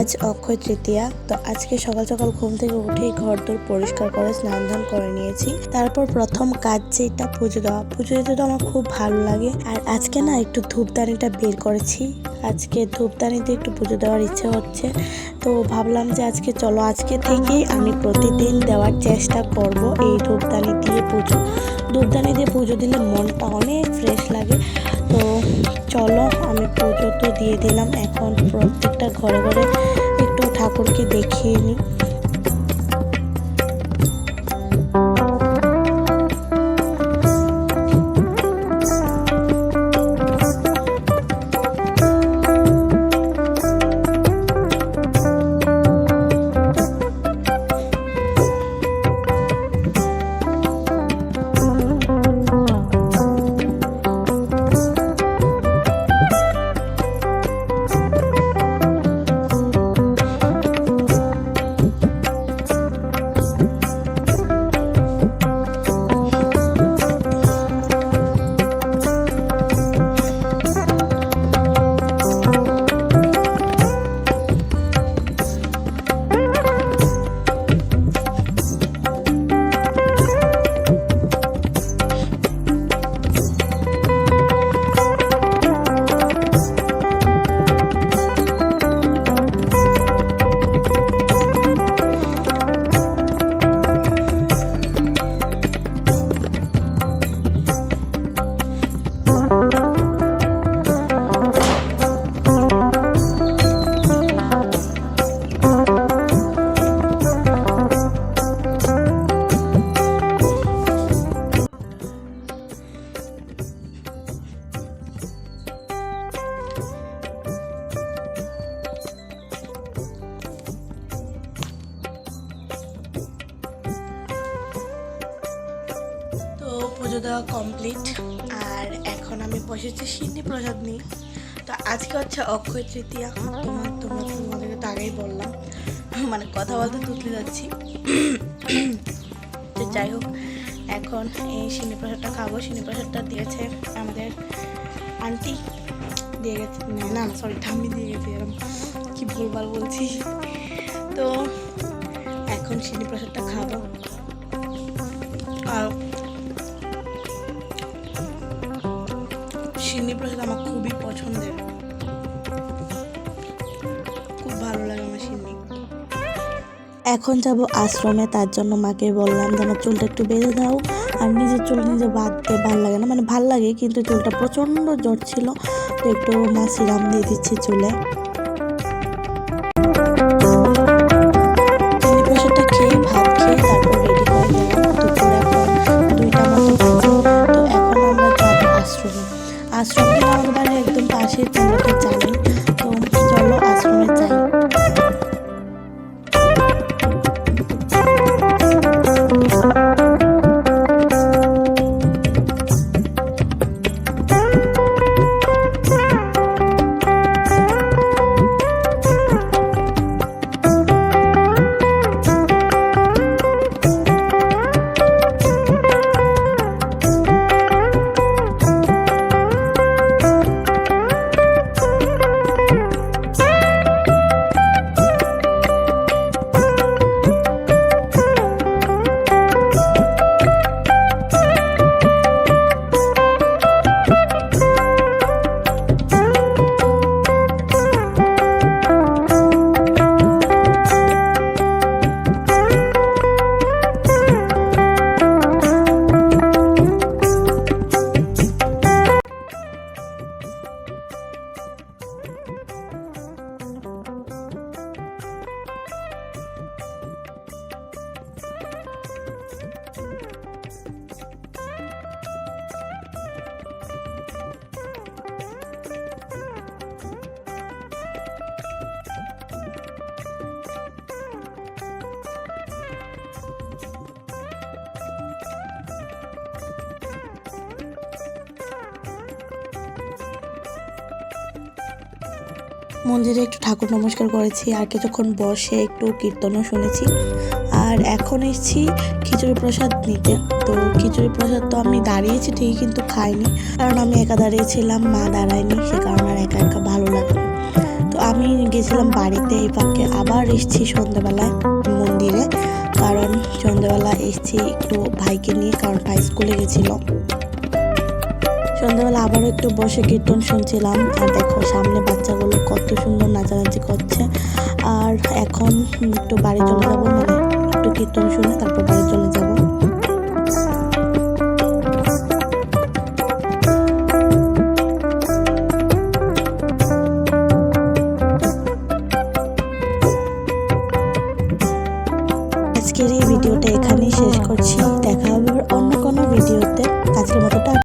আজ অক্ষয় তৃতীয়া। তো আজকে সকাল সকাল ঘুম থেকে উঠে ঘর দোর পরিষ্কার করে, স্নান ধান করে নিয়েছি। তারপর প্রথম কাজ যেটা, পুজো দেওয়া। পুজো দিতে তো আমার খুব ভালো লাগে। আর আজকে না একটু ধূপদানিটা বের করেছি। আজকে ধূপদানিতে একটু পুজো দেওয়ার ইচ্ছে হচ্ছে। তো ভাবলাম যে আজকে চলো, আজকে থেকেই আমি প্রতিদিন দেওয়ার চেষ্টা করব এই ধূপদানি দিয়ে পুজো। ধূপদানি দিয়ে পুজো দিলে মনটা অনেক ফ্রেশ লাগে। তো চলো, আমি পুজো তো দিয়ে দিলাম, এখন প্রত্যেকটা ঘরে ঘরে একটু ঠাকুরকে দেখিয়ে নিই। দেওয়া কমপ্লিট আর এখন আমি বসেছি সিন্নি প্রসাদ নিয়ে। তো আজকে হচ্ছে অক্ষয় তৃতীয়া। তোমার তোমার তোমাদেরকে তো আগেই বললাম। মানে কথা বলতে তুতলে যাচ্ছি। তো যাই হোক, এখন এই সিন্নি প্রসাদটা খাব। সিন্নি প্রসাদটা দিয়েছে আমাদের আন্টি। দিয়ে গেছে, না না সরি ঠাম্মি দিয়ে গেছে এরকম। কি ভুলভাল বলছি। তো এখন সিন্নি প্রসাদটা খাব। আর এখন যাব আশ্রমে, তার জন্য মাকে বললাম যে আমার চুলটা একটু বেঁধে দাও। আর নিজের চুল নিজে বাঁধতে ভালো লাগে না। মানে ভালো লাগে, কিন্তু চুলটা প্রচণ্ড জ্বর ছিল, তো একটু মা সিরাম দিয়ে দিচ্ছি চুলে। মন্দিরে একটু ঠাকুর নমস্কার করেছি, আর কিছুক্ষণ বসে একটু কীর্তনও শুনেছি। আর এখন এসেছি খিচুড়ি প্রসাদ নিতে। তো খিচুড়ি প্রসাদ তো আমি দাঁড়িয়েছি ঠিকই, কিন্তু খাইনি। কারণ আমি একা দাঁড়িয়েছিলাম মা দাঁড়ায়নি, সে কারণে আর একা একা ভালো লাগে তো আমি গেছিলাম বাড়িতে এই ফাঁকে আবার এসেছি সন্ধ্যাবেলায় মন্দিরে। কারণ সন্ধ্যাবেলা এসেছি একটু ভাইকে নিয়ে, কারণ ভাই স্কুলে গেছিল। সন্ধ্যাবেলা আবার একটু বসে কীর্তন শুনছিলাম, আর দেখো সামনে বাচ্চাগুলো কত সুন্দর নাচানাচি করছে। আর এখন একটু বাড়ি চলে যাব মানে একটু কীর্তন শুনে তারপর বাড়ি চলে যাব। আজকের এই ভিডিওটা এখানেই শেষ করছি। দেখা